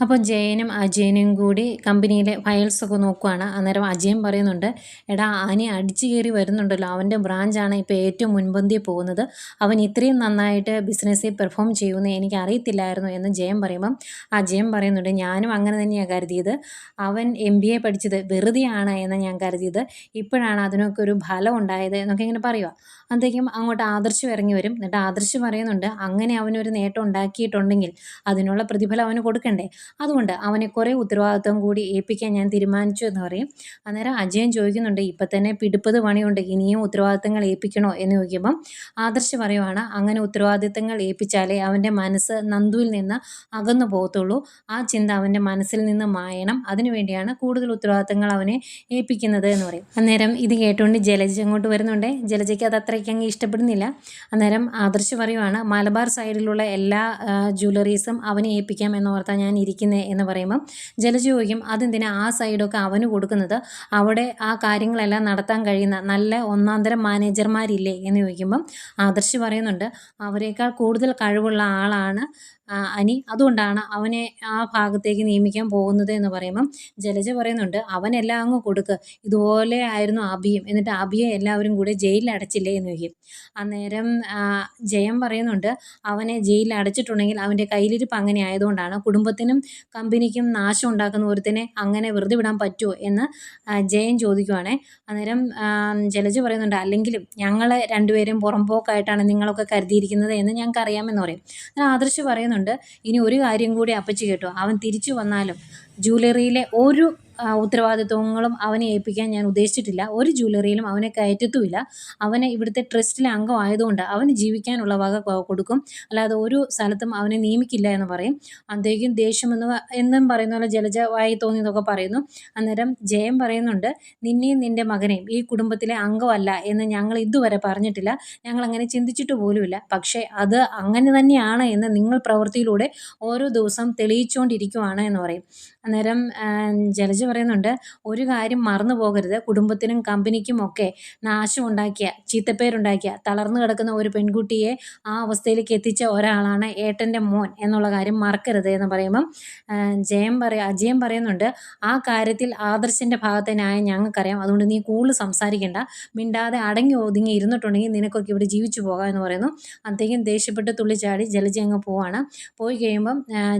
അപ്പോൾ ജയനും അജയനും കൂടി കമ്പനിയിലെ ഫയൽസ് ഒക്കെ നോക്കുവാണ്. അന്നേരം അജയൻ പറയുന്നുണ്ട് എടാ ആനി അടിച്ചു കയറി വരുന്നുണ്ടല്ലോ. അവന്റെ ബ്രാഞ്ചാണ് ഇപ്പോൾ ഏറ്റവും മുൻപന്തിയിൽ പോകുന്നത്. അവൻ ഇത്രയും നന്നായിട്ട് ബിസിനസ്സിൽ പെർഫോം ചെയ്യുമെന്ന് എനിക്ക് അറിയത്തില്ലായിരുന്നു എന്ന് ജയൻ പറയുമ്പം അജയൻ പറയുന്നുണ്ട് ഞാനും അങ്ങനെ തന്നെയാണ് കരുതിയത്. അവൻ എം ബി എ പഠിച്ചത് വെറുതെയാണ് എന്ന് ഞാൻ കരുതിയത്. ഇപ്പോഴാണ് അതിനൊക്കെ ഒരു ഫലം ഉണ്ടായത് എന്നൊക്കെ ഇങ്ങനെ പറയുക അന്നേക്കും അങ്ങോട്ട് ആദർശ് ഇറങ്ങി വരും. എന്നിട്ട് ആദർശ് പറയുന്നുണ്ട് അങ്ങനെ അവനൊരു നേട്ടം ഉണ്ടാക്കിയിട്ടുണ്ടെങ്കിൽ അതിനുള്ള പ്രതിഫലം അവന് കൊടുക്കണ്ടേ. അതുകൊണ്ട് അവനെ കുറേ ഉത്തരവാദിത്വം കൂടി ഏൽപ്പിക്കാൻ ഞാൻ തീരുമാനിച്ചു എന്ന് പറയും. അന്നേരം അജയൻ ചോദിക്കുന്നുണ്ട് ഇപ്പം തന്നെ പിടിപ്പത് പണിയുണ്ട് ഇനിയും ഉത്തരവാദിത്തങ്ങൾ ഏൽപ്പിക്കണോ? എന്ന് ചോദിക്കുമ്പം ആദർശ് പറയുവാണ് അങ്ങനെ ഉത്തരവാദിത്തങ്ങൾ ഏൽപ്പിച്ചാലേ അവന്റെ മനസ്സ് നന്ദുവിൽ നിന്ന് അകന്നു പോകത്തുള്ളൂ. ആ ചിന്ത അവന്റെ മനസ്സിൽ നിന്ന് മായണം. അതിനുവേണ്ടിയാണ് കൂടുതൽ ഉത്തരവാദിത്തങ്ങൾ അവനെ ഏൽപ്പിക്കുന്നത് എന്ന് പറയും. അന്നേരം ഇത് കേട്ടുകൊണ്ട് ജലജ അങ്ങോട്ട് വരുന്നുണ്ട്. ജലജയ്ക്ക് അത് അത്രയ്ക്ക് അങ്ങ് ഇഷ്ടപ്പെടുന്നില്ല. അന്നേരം ആദർശ് പറയുവാണ് മലബാർ സൈഡിലുള്ള എല്ലാ ജ്വല്ലറീസും അവനെ ഏൽപ്പിക്കാം എന്ന് ഓർത്താണ് ഞാൻ ഇരിക്കുന്നത് എന്ന് പറയുമ്പം ജലജ അതെന്തിനാ ആ സൈഡൊക്കെ അവന് കൊടുക്കുന്നത്? അവിടെ ആ കാര്യങ്ങളെല്ലാം നടത്താൻ കഴിയുന്ന നല്ല ഒന്നാന്തരം മാനേജർമാരില്ലേ എന്ന് ചോദിക്കുമ്പം ആദർശ് പറയുന്നുണ്ട് അവരെക്കാൾ കൂടുതൽ കഴിവുള്ള ആളാണ് അനി. അതുകൊണ്ടാണ് അവനെ ആ ഭാഗത്തേക്ക് നിയമിക്കാൻ പോകുന്നത് എന്ന് പറയുമ്പം ജലജ പറയുന്നുണ്ട് അവനെല്ലാം അങ്ങ് കൊടുക്ക്. ഇതുപോലെ ആയിരുന്നു അഭിയും. എന്നിട്ട് അഭിയെ എല്ലാവരും കൂടെ ജയിലിൽ അടച്ചില്ലേ? എന്ന് ചോദിക്കും. അന്നേരം ജയം പറയുന്നുണ്ട് അവനെ ജയിലിൽ അടച്ചിട്ടുണ്ടെങ്കിൽ അവന്റെ കയ്യിലിരിപ്പ് അങ്ങനെ ആയതുകൊണ്ടാണ് കുടുംബത്തിനും കമ്പനിക്കും നാശം ഉണ്ടാക്കുന്ന ഒരുത്തിനെ അങ്ങനെ വെറുതെ വിടാൻ പറ്റുമോ എന്ന് ജയൻ ചോദിക്കുവാണേ. അന്നേരം ജലജ് പറയുന്നുണ്ട് അല്ലെങ്കിലും ഞങ്ങൾ രണ്ടുപേരും പുറംപോക്കായിട്ടാണ് നിങ്ങളൊക്കെ കരുതിയിരിക്കുന്നത് എന്ന് ഞങ്ങൾക്ക് അറിയാമെന്ന് പറയും. എന്നാൽ ആദർശ് പറയുന്നുണ്ട് ഇനി ഒരു കാര്യം കൂടി അപ്പച്ചി കേട്ടോ. അവൻ തിരിച്ചു വന്നാലും ജൂവലറിയിലെ ഒരു ഉത്തരവാദിത്വങ്ങളും അവനെ ഏൽപ്പിക്കാൻ ഞാൻ ഉദ്ദേശിച്ചിട്ടില്ല. ഒരു ജ്വല്ലറിയിലും അവനെ കയറ്റത്തുമില്ല. അവനെ ഇവിടുത്തെ ട്രസ്റ്റിലെ അംഗമായതുകൊണ്ട് അവന് ജീവിക്കാനുള്ള വക കൊടുക്കും. അല്ലാതെ ഒരു സ്ഥലത്തും അവനെ നിയമിക്കില്ല എന്ന് പറയും. അന്തേക്കും ദേഷ്യം എന്ന് എന്നും പറയുന്ന പോലെ ജലജവായി തോന്നിയതൊക്കെ പറയുന്നു. അന്നേരം ജയം പറയുന്നുണ്ട് നിന്നെയും നിന്റെ മകനെയും ഈ കുടുംബത്തിലെ അംഗമല്ല എന്ന് ഞങ്ങൾ ഇതുവരെ പറഞ്ഞിട്ടില്ല. ഞങ്ങൾ അങ്ങനെ ചിന്തിച്ചിട്ട് പോലുമില്ല. പക്ഷേ അത് അങ്ങനെ തന്നെയാണ് എന്ന് നിങ്ങൾ പ്രവൃത്തിയിലൂടെ ഓരോ ദിവസം തെളിയിച്ചുകൊണ്ടിരിക്കുവാണ് എന്ന് പറയും. അന്നേരം ജലജ പറയുന്നുണ്ട് ഒരു കാര്യം മറന്നു പോകരുത്. കുടുംബത്തിനും കമ്പനിക്കും ഒക്കെ നാശമുണ്ടാക്കിയ ചീത്തപ്പേരുണ്ടാക്കിയ തളർന്നു കിടക്കുന്ന ഒരു പെൺകുട്ടിയെ ആ അവസ്ഥയിലേക്ക് എത്തിച്ച ഒരാളാണ് ഏട്ടന്റെ മോൻ എന്നുള്ള കാര്യം മറക്കരുത് എന്ന് പറയുമ്പം ജയം പറയ അജയം പറയുന്നുണ്ട് ആ കാര്യത്തിൽ ആദർശിന്റെ ഭാഗത്തെ ന്യായം ഞങ്ങൾക്കറിയാം. അതുകൊണ്ട് നീ കൂടുതൽ സംസാരിക്കേണ്ട. മിണ്ടാതെ അടങ്ങി ഒതുങ്ങി ഇരുന്നിട്ടുണ്ടെങ്കിൽ നിനക്കൊക്കെ ഇവിടെ ജീവിച്ചു പോകാം എന്ന് പറയുന്നു. അദ്ദേഹം ദേഷ്യപ്പെട്ട് തുള്ളിച്ചാടി ജലജി അങ്ങ് പോവാണ്. പോയി കഴിയുമ്പം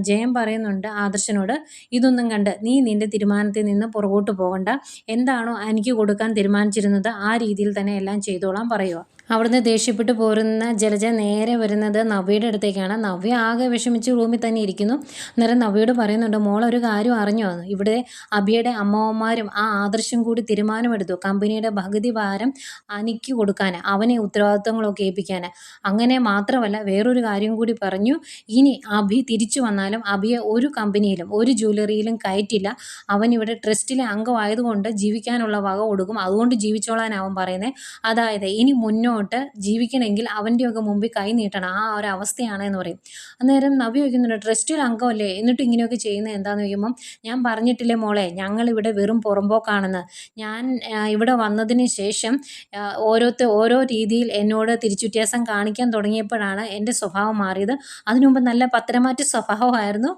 ജയം പറയുന്നുണ്ട് ആദർശനോട് ഇതൊന്നും കണ്ട് നീ നിന്റെ തീരുമാനത്തിൽ നിന്ന് പുറകോട്ട് പോകണ്ട. എന്താണോ എനിക്ക് കൊടുക്കാൻ തീരുമാനിച്ചിരുന്നത് ആ രീതിയിൽ തന്നെ എല്ലാം ചെയ്തോളാം പറയുക. അവിടുന്ന് ദേഷ്യപ്പെട്ട് പോരുന്ന ജലജ നേരെ വരുന്നത് നവ്യയുടെ അടുത്തേക്കാണ്. നവ്യ ആകെ വിഷമിച്ച് റൂമിൽ തന്നെ ഇരിക്കുന്നു. അന്നേരം നവ്യയോട് പറയുന്നുണ്ട് മോൾ ഒരു കാര്യം അറിഞ്ഞോ? ഇവിടെ അബിയുടെ അമ്മമാരും ആ ആദർശം കൂടി തീരുമാനമെടുത്തു. കമ്പനിയുടെ പകുതി ഭാരം അനിക്ക് കൊടുക്കാൻ അവനെ ഉത്തരവാദിത്വങ്ങളൊക്കെ ഏൽപ്പിക്കാൻ അങ്ങനെ മാത്രമല്ല വേറൊരു കാര്യം കൂടി പറഞ്ഞു. ഇനി അഭി തിരിച്ചു വന്നാലും അഭിയെ ഒരു കമ്പനിയിലും ഒരു ജ്വല്ലറിയിലും കയറ്റില്ല. അവൻ ഇവിടെ ട്രസ്റ്റിലെ അംഗമായതുകൊണ്ട് ജീവിക്കാനുള്ള വക കൊടുക്കും അതുകൊണ്ട് ജീവിച്ചോളാൻ അവൻ പറയുന്നത് അതായത് ഇനി മുന്നോട്ട് ജീവിക്കണമെങ്കിൽ അവന്റെയൊക്കെ മുമ്പിൽ കൈ നീട്ടണം. ആ ഒരു അവസ്ഥയാണ് എന്ന് പറയും. അന്നേരം നവി ചോദിക്കുന്നുണ്ട് ട്രസ്റ്റിൽ അംഗമല്ലേ? എന്നിട്ട് ഇങ്ങനെയൊക്കെ ചെയ്യുന്നത് എന്താണെന്ന് ചോദിക്കുമ്പം ഞാൻ പറഞ്ഞിട്ടില്ലേ മോളെ ഞങ്ങളിവിടെ വെറും പുറമ്പോക്കാണെന്ന്. ഞാൻ ഇവിടെ വന്നതിന് ശേഷം ഓരോരുത്തർ ഓരോ രീതിയിൽ എന്നോട് തിരിച്ചുവ്യത്യാസം കാണിക്കാൻ തുടങ്ങിയപ്പോഴാണ് എന്റെ സ്വഭാവം മാറിയത്. അതിനുമുമ്പ് നല്ല പത്തരമാറ്റ സ്വഭാവമായിരുന്നു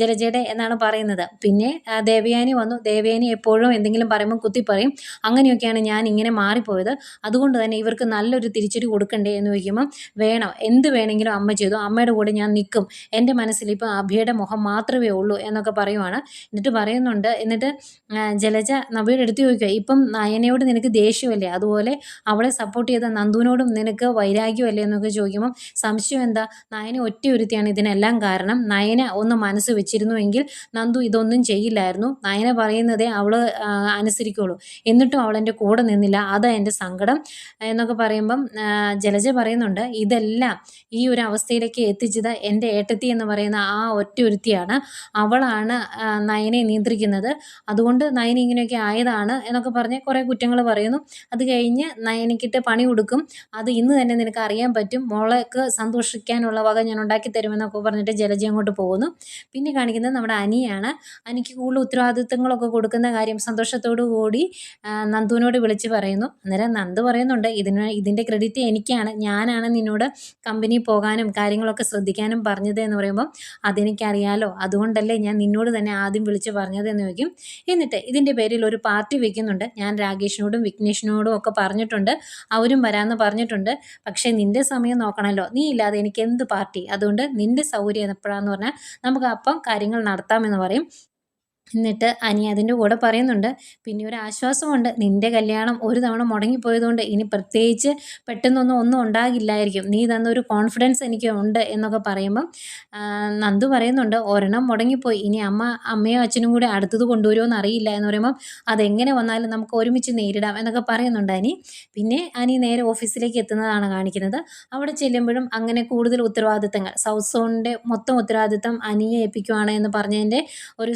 ജലജയുടെ എന്നാണ് പറയുന്നത്. പിന്നെ ദേവയാനി വന്നു. ദേവയാനി എപ്പോഴും എന്തെങ്കിലും പറയുമ്പോൾ കുത്തി പറയും. അങ്ങനെയൊക്കെയാണ് ഞാൻ ഇങ്ങനെ മാറിപ്പോയത്. അതുകൊണ്ട് തന്നെ ഇവർക്ക് നല്ലൊരു തിരിച്ചടി കൊടുക്കണ്ടേ എന്ന് ചോദിക്കുമ്പം വേണം. എന്ത് വേണമെങ്കിലും അമ്മ ചെയ്തു. അമ്മയുടെ കൂടെ ഞാൻ നിൽക്കും. എന്റെ മനസ്സിൽ ഇപ്പോൾ അഭിയുടെ മുഖം മാത്രമേ ഉള്ളൂ എന്നൊക്കെ പറയുവാണ്. എന്നിട്ട് പറയുന്നുണ്ട്. എന്നിട്ട് ജലജ നബിയുടെ അടുത്ത് ചോദിക്കുക ഇപ്പം നയനയോട് നിനക്ക് ദേഷ്യമല്ലേ? അതുപോലെ അവളെ സപ്പോർട്ട് ചെയ്ത നന്ദുവിനോടും നിനക്ക് വൈരാഗ്യമല്ലേ? എന്നൊക്കെ ചോദിക്കുമ്പോൾ സംശയം എന്താ? നയന ഒറ്റ ഒരുത്തിയാണ് ഇതിനെല്ലാം കാരണം. നയന ഒന്ന് മനസ്സ് വെച്ചിരുന്നുവെങ്കിൽ നന്ദു ഇതൊന്നും ചെയ്യില്ലായിരുന്നു. നയന പറയുന്നതേ അവൾ അനുസരിക്കുള്ളൂ. എന്നിട്ടും അവൾ എന്റെ കൂടെ നിന്നില്ല. അതാ എന്റെ സങ്കടം എന്നൊക്കെ പറയുമ്പം ജലജ പറയുന്നുണ്ട് ഇതെല്ലാം ഈ ഒരു അവസ്ഥയിലേക്ക് എത്തിച്ചത് എന്റെ ഏട്ടത്തി എന്ന് പറയുന്ന ആ ഒറ്റ ഒരുത്തിയാണ് അവളാണ് നയനെ നിയന്ത്രിക്കുന്നത്. അതുകൊണ്ട് നയന ഇങ്ങനെയൊക്കെ ആയതാണ് എന്നൊക്കെ പറഞ്ഞ് കുറേ കുറ്റങ്ങൾ പറയുന്നു. അത് കഴിഞ്ഞ് നയനക്കിട്ട് പണി കൊടുക്കും. അത് ഇന്ന് തന്നെ നിനക്ക് അറിയാൻ പറ്റും. മോളേക്ക് സന്തോഷിക്കാനുള്ള വക ഞാൻ ഉണ്ടാക്കി തരുമെന്നൊക്കെ പറഞ്ഞിട്ട് ജലജ അങ്ങോട്ട് പോകുന്നു. പിന്നെ കാണിക്കുന്നത് നമ്മുടെ അനിയാണ്. അനിക്ക് കൂടുതൽ ഉത്തരവാദിത്തങ്ങളൊക്കെ കൊടുക്കുന്ന കാര്യം സന്തോഷത്തോടു കൂടി നന്ദുവിനോട് വിളിച്ച് പറയുന്നു. അന്നേരം നന്ദു പറയുന്നുണ്ട് ഇതിന് ഇതിന് അതിന്റെ ക്രെഡിറ്റ് എനിക്കാണ് ഞാനാണ് നിന്നോട് കമ്പനി പോകാനും കാര്യങ്ങളൊക്കെ ശ്രദ്ധിക്കാനും പറഞ്ഞത് എന്ന് പറയുമ്പോൾ അതെനിക്കറിയാലോ. അതുകൊണ്ടല്ലേ ഞാൻ നിന്നോട് തന്നെ ആദ്യം വിളിച്ച് പറഞ്ഞത് എന്ന് ചോദിക്കും. എന്നിട്ട് ഇതിന്റെ പേരിൽ ഒരു പാർട്ടി വയ്ക്കുന്നുണ്ട് ഞാൻ രാകേഷിനോടും വിഘ്നേഷിനോടും ഒക്കെ പറഞ്ഞിട്ടുണ്ട്. അവരും വരാമെന്ന് പറഞ്ഞിട്ടുണ്ട്. പക്ഷേ നിന്റെ സമയം നോക്കണമല്ലോ നീ ഇല്ലാതെ എനിക്ക് എന്ത് പാർട്ടി? അതുകൊണ്ട് നിന്റെ സൗകര്യം എപ്പോഴാന്ന് പറഞ്ഞാൽ നമുക്ക് അപ്പം കാര്യങ്ങൾ നടത്താമെന്ന് പറയും. എന്നിട്ട് അനി അതിന്റെ കൂടെ പറയുന്നുണ്ട് പിന്നെ ഒരു ആശ്വാസമുണ്ട്. നിന്റെ കല്യാണം ഒരു തവണ മുടങ്ങിപ്പോയതുകൊണ്ട് ഇനി പ്രത്യേകിച്ച് പെട്ടെന്നൊന്നും ഒന്നും ഉണ്ടാകില്ലായിരിക്കും. നീ തന്നൊരു കോൺഫിഡൻസ് എനിക്ക് ഉണ്ട് എന്നൊക്കെ പറയുമ്പം നന്ദു പറയുന്നുണ്ട് ഒരെണ്ണം മുടങ്ങിപ്പോയി. ഇനി അമ്മ അമ്മയോ അച്ഛനും കൂടി അടുത്തത് കൊണ്ടുവരുമോ അറിയില്ല എന്ന് പറയുമ്പം അതെങ്ങനെ വന്നാലും നമുക്ക് ഒരുമിച്ച് നേരിടാം എന്നൊക്കെ പറയുന്നുണ്ട് അനി. പിന്നെ അനി നേരെ ഓഫീസിലേക്ക് എത്തുന്നതാണ് കാണിക്കുന്നത്. അവിടെ ചെല്ലുമ്പോഴും അങ്ങനെ കൂടുതൽ ഉത്തരവാദിത്തങ്ങൾ. സൗത്ത് മൊത്തം ഉത്തരവാദിത്തം അനിയെ ഏൽപ്പിക്കുവാണ് എന്ന് പറഞ്ഞതിന്റെ ഒരു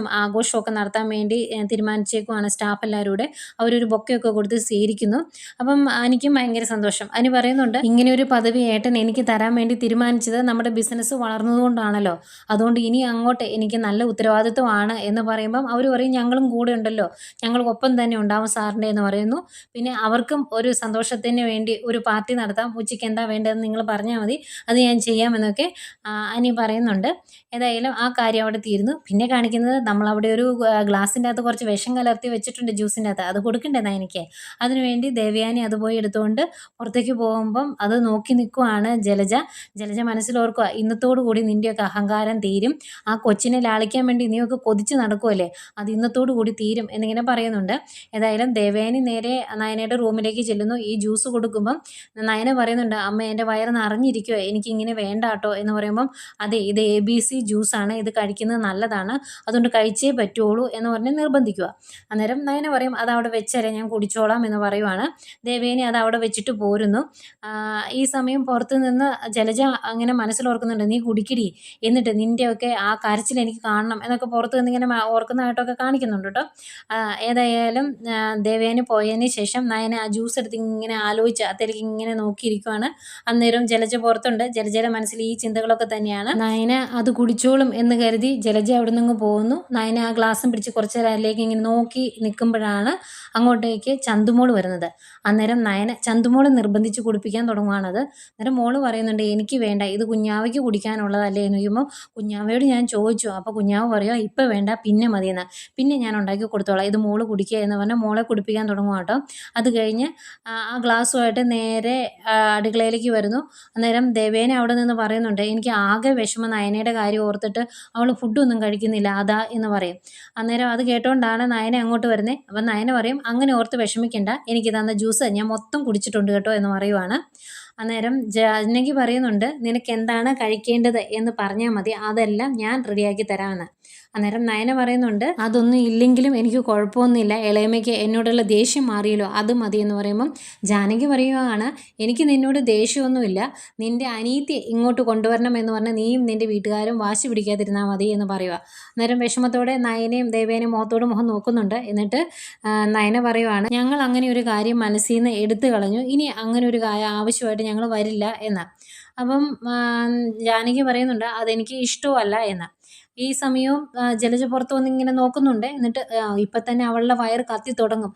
സെലിബ്രേഷനും ആഘോഷമൊക്കെ നടത്താൻ വേണ്ടി തീരുമാനിച്ചേക്കുവാണ് സ്റ്റാഫ് എല്ലാവരും കൂടെ അവരൊരു ബൊക്കെയൊക്കെ കൊടുത്ത് സ്വീകരിക്കുന്നു. അപ്പം എനിക്കും ഭയങ്കര സന്തോഷം. അതിന് പറയുന്നുണ്ട് ഇങ്ങനെ ഒരു പദവി ഏട്ടൻ എനിക്ക് തരാൻ വേണ്ടി തീരുമാനിച്ചത് നമ്മുടെ ബിസിനസ് വളർന്നതുകൊണ്ടാണല്ലോ. അതുകൊണ്ട് ഇനി അങ്ങോട്ട് എനിക്ക് നല്ല ഉത്തരവാദിത്വമാണ് എന്ന് പറയുമ്പം അവർ പറയും ഞങ്ങളും കൂടെ ഉണ്ടല്ലോ. ഞങ്ങൾക്കൊപ്പം തന്നെ ഉണ്ടാവും സാറിന്റെ എന്ന് പറയുന്നു. പിന്നെ അവർക്കും ഒരു സന്തോഷത്തിന് വേണ്ടി ഒരു പാർട്ടി നടത്താം. ഉച്ചയ്ക്ക് എന്താ വേണ്ടതെന്ന് നിങ്ങൾ പറഞ്ഞാൽ മതി. അത് ഞാൻ ചെയ്യാമെന്നൊക്കെ അനി പറയുന്നുണ്ട്. ഏതായാലും ആ കാര്യം അവിടെ തീരുന്നു. പിന്നെ കാണിക്കുന്നത് നമ്മളവിടെ ഒരു ഗ്ലാസിന്റെ അകത്ത് കുറച്ച് വിഷം കലർത്തി വെച്ചിട്ടുണ്ട് ജ്യൂസിന്റെ അകത്ത് അത് കൊടുക്കണ്ടേ എനിക്ക്? അതിനുവേണ്ടി ദേവയാനി അത് പോയി എടുത്തുകൊണ്ട് പുറത്തേക്ക് പോകുമ്പം അത് നോക്കി നിൽക്കുവാണ് ജലജ. ജലജ മനസ്സിലോർക്കുക ഇന്നത്തോടു കൂടി നിന്റെയൊക്കെ അഹങ്കാരം തീരും. ആ കൊച്ചിനെ ലാളിക്കാൻ വേണ്ടി നീയൊക്കെ കൊതിച്ച് നടക്കുമല്ലേ അത് ഇന്നത്തോടു കൂടി തീരും എന്നിങ്ങനെ പറയുന്നുണ്ട്. ഏതായാലും ദേവയാനി നേരെ നയനയുടെ റൂമിലേക്ക് ചെല്ലുന്നു. ഈ ജ്യൂസ് കൊടുക്കുമ്പം നയന പറയുന്നുണ്ട് അമ്മ എന്റെ വയറ് നിറഞ്ഞിരിക്കുമോ എനിക്കിങ്ങനെ വേണ്ട കേട്ടോ എന്ന് പറയുമ്പം അതെ ഇത് എ ബി സി ജ്യൂസാണ്. ഇത് കഴിക്കുന്നത് നല്ലതാണ്. അതുകൊണ്ട് കഴിച്ചേ പറ്റുള്ളൂ എന്ന് പറഞ്ഞ് നിർബന്ധിക്കുക. അന്നേരം നയന പറയും അത് അവിടെ വെച്ചേരെ ഞാൻ കുടിച്ചോളാം എന്ന് പറയുവാണ്. ദേവേനി അത് അവിടെ വെച്ചിട്ട് പോരുന്നു. ഈ സമയം പുറത്ത് നിന്ന് ജലജ അങ്ങനെ മനസ്സിലോർക്കുന്നുണ്ട് നീ കുടിക്കിടി എന്നിട്ട് നിന്റെയൊക്കെ ആ കരച്ചിൽ എനിക്ക് കാണണം എന്നൊക്കെ പുറത്ത് നിന്ന് ഇങ്ങനെ ഓർക്കുന്നതായിട്ടൊക്കെ കാണിക്കുന്നുണ്ട് കേട്ടോ. ഏതായാലും ദേവേനി പോയതിന് ശേഷം നയന ആ ജ്യൂസ് എടുത്ത് ഇങ്ങനെ ആലോചിച്ച് അത്തേക്ക് ഇങ്ങനെ നോക്കിയിരിക്കുവാണ്. അന്നേരം ജലജ പുറത്തുണ്ട്. ജലജയുടെ മനസ്സിൽ ഈ ചിന്തകളൊക്കെ തന്നെയാണ്. നയന അത് കുടിച്ചോളും എന്ന് കരുതി ജലജ അവിടെ നിന്ന് പോകുന്നു നയന ആ ഗ്ലാസ്സും പിടിച്ച് കുറച്ച് നേരം അതിലേക്ക് ഇങ്ങനെ നോക്കി നിൽക്കുമ്പോഴാണ് അങ്ങോട്ടേക്ക് ചന്തുമോൾ വരുന്നത്. അന്നേരം നയന ചന്തുമോൾ നിർബന്ധിച്ച് കുടിപ്പിക്കാൻ തുടങ്ങുകയാണത് അന്നേരം മോൾ പറയുന്നുണ്ട് എനിക്ക് വേണ്ട ഇത് കുഞ്ഞാവയ്ക്ക് കുടിക്കാനുള്ളതല്ലേ? എന്ന് ചോദിക്കുമ്പോൾ കുഞ്ഞാവയോട് ഞാൻ ചോദിച്ചു. അപ്പോൾ കുഞ്ഞാവ് പറയുക ഇപ്പം വേണ്ട പിന്നെ മതിയെന്ന്. പിന്നെ ഞാൻ ഉണ്ടാക്കി കൊടുത്തോളാം. ഇത് മോൾ കുടിക്കുക എന്ന് പറഞ്ഞാൽ മോളെ കുടിപ്പിക്കാൻ തുടങ്ങും കേട്ടോ അത് കഴിഞ്ഞ് ആ ഗ്ലാസ്സുമായിട്ട് നേരെ അടുക്കളയിലേക്ക് വരുന്നു. അന്നേരം ദേവേനെ അവിടെ നിന്ന് പറയുന്നുണ്ട് എനിക്ക് ആകെ വിഷമം നയനയുടെ കാര്യം ഓർത്തിട്ട് അവൾ ഫുഡൊന്നും കഴിക്കുന്നില്ല. അതാ എന്ന് പറയും. അന്നേരം അത് കേട്ടോണ്ടാണ് നയന അങ്ങോട്ട് വരുന്നത് അപ്പം നയന പറയും അങ്ങനെ ഓർത്ത് വിഷമിക്കേണ്ട. എനിക്ക് തന്ന ജ്യൂസ് ഞാൻ മൊത്തം കുടിച്ചിട്ടുണ്ട് കേട്ടോ എന്ന് പറയുവാണ്. അന്നേരം ജാനകി പറയുന്നുണ്ട് നിനക്ക് എന്താണ് കഴിക്കേണ്ടത് എന്ന് പറഞ്ഞാൽ മതി. അതെല്ലാം ഞാൻ റെഡിയാക്കി തരാമെന്ന്. അന്നേരം നയന പറയുന്നുണ്ട് അതൊന്നും ഇല്ലെങ്കിലും എനിക്ക് കുഴപ്പമൊന്നുമില്ല. ഇളയമ്മയ്ക്ക് എന്നോടുള്ള ദേഷ്യം മാറിയല്ലോ. അത് മതി എന്ന് പറയുമ്പം ജാനകി പറയുകയാണ് എനിക്ക് നിന്നോട് ദേഷ്യമൊന്നുമില്ല. നിന്റെ അനീതി ഇങ്ങോട്ട് കൊണ്ടുവരണം എന്ന് പറഞ്ഞാൽ നീയും നിന്റെ വീട്ടുകാരും വാശി പിടിക്കാതിരുന്നാൽ മതി എന്ന് പറയുക അന്നേരം വിഷമത്തോടെ നയനയും ദേവേനയും മുഖത്തോട് മുഖം നോക്കുന്നുണ്ട്. എന്നിട്ട് നയന പറയുവാണ് ഞങ്ങൾ അങ്ങനെ ഒരു കാര്യം മനസ്സിൽ നിന്ന് എടുത്തു കളഞ്ഞു. ഇനി അങ്ങനെ ഒരു കാര്യം ആവശ്യമായിട്ട് ഞങ്ങൾ വരില്ല എന്ന്. അപ്പം ജാനകി പറയുന്നുണ്ട് അതെനിക്ക് ഇഷ്ടവുമല്ല എന്ന്. ഈ സമയവും ജലജ പുറത്ത് വന്ന് ഇങ്ങനെ നോക്കുന്നുണ്ട്. എന്നിട്ട് ഇപ്പം തന്നെ അവളുടെ വയർ കത്തി തുടങ്ങും.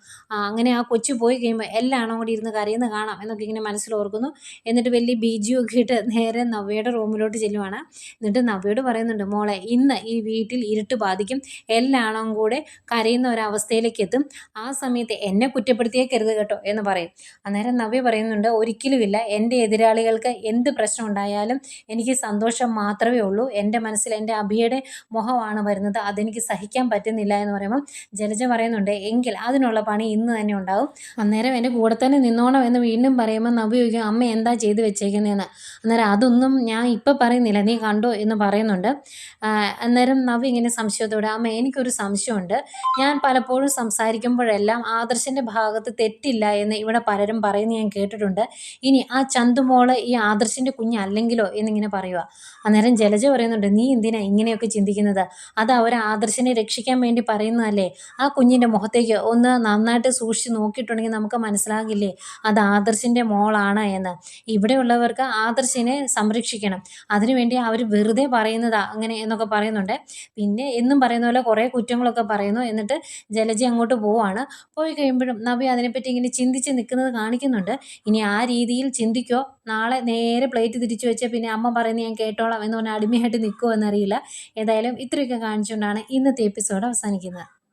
അങ്ങനെ ആ കൊച്ചു പോയി കഴിയുമ്പോൾ എല്ലാണോ കൂടി ഇരുന്ന് കരയുന്ന കാണാം എന്നൊക്കെ ഇങ്ങനെ മനസ്സിൽ ഓർക്കുന്നു. എന്നിട്ട് വലിയ ബീജിയും ഒക്കെ ഇട്ട് നേരെ നവ്യയുടെ റൂമിലോട്ട് ചെല്ലുവാണ്. എന്നിട്ട് നവ്യയോട് പറയുന്നുണ്ട് മോളെ ഇന്ന് ഈ വീട്ടിൽ ഇരുട്ട് ബാധിക്കും. എല്ലാണോ കൂടെ കരയുന്ന ഒരവസ്ഥയിലേക്ക് എത്തും. ആ സമയത്ത് എന്നെ കുറ്റപ്പെടുത്തിയേക്കരുത് കേട്ടോ എന്ന് പറയും. അന്നേരം നവ്യ പറയുന്നുണ്ട് ഒരിക്കലുമില്ല. എന്റെ എതിരാളികൾക്ക് എന്ത് പ്രശ്നം ഉണ്ടായാലും എനിക്ക് സന്തോഷം മാത്രമേ ഉള്ളൂ. എന്റെ മനസ്സിൽ എന്റെ അഭിയുടെ മുഖമാണ് വരുന്നത്. അതെനിക്ക് സഹിക്കാൻ പറ്റുന്നില്ല എന്ന് പറയുമ്പം ജലജ പറയുന്നുണ്ട് എങ്കിൽ അതിനുള്ള പണി ഇന്ന് തന്നെ ഉണ്ടാവും. അന്നേരം എന്റെ കൂടെ തന്നെ നിന്നോണം എന്ന് വീണ്ടും പറയുമ്പോൾ നവ്യ ചോദിക്കും അമ്മ എന്താ ചെയ്തു വെച്ചേക്കുന്നതെന്ന് അന്നേരം അതൊന്നും ഞാൻ ഇപ്പം പറയുന്നില്ല നീ കണ്ടോ? എന്ന് പറയുന്നുണ്ട്. അന്നേരം നവ് ഇങ്ങനെ സംശയത്തോടെ അമ്മ എനിക്കൊരു സംശയമുണ്ട്. ഞാൻ പലപ്പോഴും സംസാരിക്കുമ്പോഴെല്ലാം ആദർശന്റെ ഭാഗത്ത് തെറ്റില്ല എന്ന് ഇവിടെ പലരും പറയുന്നത് ഞാൻ കേട്ടിട്ടുണ്ട്. ഇനി ആ ചന്തുമോൾ ഈ ആദർശന്റെ കുഞ്ഞല്ലെങ്കിലോ എന്നിങ്ങനെ പറയുക അന്നേരം ജലജ പറയുന്നുണ്ട് നീ എന്തിനാ ഇങ്ങനെയൊക്കെ ചിന്തി ചിന്തിക്കുന്നത്. അത് അവർ ആദർശിനെ രക്ഷിക്കാൻ വേണ്ടി പറയുന്നതല്ലേ? ആ കുഞ്ഞിന്റെ മുഖത്തേക്ക് ഒന്ന് നന്നായിട്ട് സൂക്ഷിച്ച് നോക്കിയിട്ടുണ്ടെങ്കിൽ നമുക്ക് മനസ്സിലാകില്ലേ? അത് ആദർശിന്റെ മോളാണ് എന്ന്. ഇവിടെയുള്ളവർക്ക് ആദർശിനെ സംരക്ഷിക്കണം. അതിനുവേണ്ടി അവർ വെറുതെ പറയുന്നതാ അങ്ങനെ എന്നൊക്കെ പറയുന്നുണ്ട്. പിന്നെ എന്നും പറയുന്ന പോലെ കുറേ കുറ്റങ്ങളൊക്കെ പറയുന്നു. എന്നിട്ട് ജലജി അങ്ങോട്ട് പോവാണ്. പോയി കഴിയുമ്പോഴും നബി അതിനെപ്പറ്റി ഇങ്ങനെ ചിന്തിച്ച് നിൽക്കുന്നത് കാണിക്കുന്നുണ്ട്. ഇനി ആ രീതിയിൽ ചിന്തിക്കോ. നാളെ നേരെ പ്ലേറ്റ് തിരിച്ചു വെച്ച് പിന്നെ അമ്മ പറയുന്നത് ഞാൻ കേട്ടോളാം എന്ന് പറഞ്ഞാൽ അടിമയായിട്ട് നിൽക്കുമോ എന്നറിയില്ല. ഏതായാലും ഇത്രയൊക്കെ കാണിച്ചുകൊണ്ടാണ് ഇന്നത്തെ എപ്പിസോഡ് അവസാനിക്കുന്നത്.